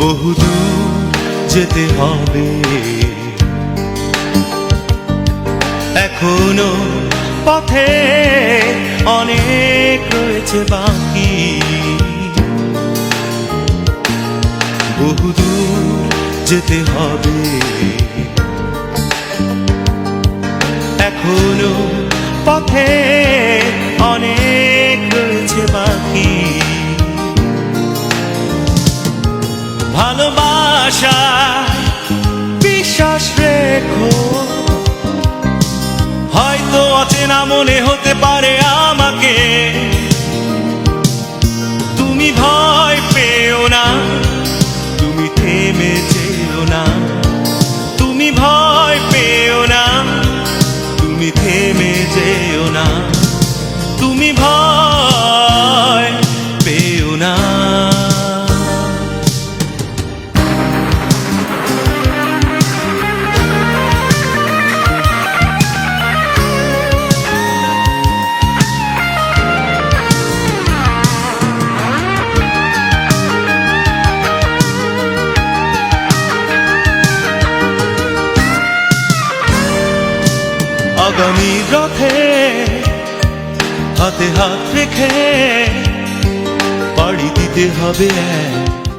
বহুদূর যেতে হবে। এখনও পথে অনেক রয়েছে বাকি। বহুদূর যেতে হবে। এখনও পথে অনেক ভালোবাসা বিশ্বাস রেখো। হয়তো অচেনা মনে হতে পারে আমাকে। তুমি ভয় পেও না, তুমি থেমে যেও না। তুমি ভয় পেও না, তুমি থেমে যেও না। তুমি ভয় পেও না। আগামী রথে হাতে হাত রেখে পাড়ি দিতে হবে এক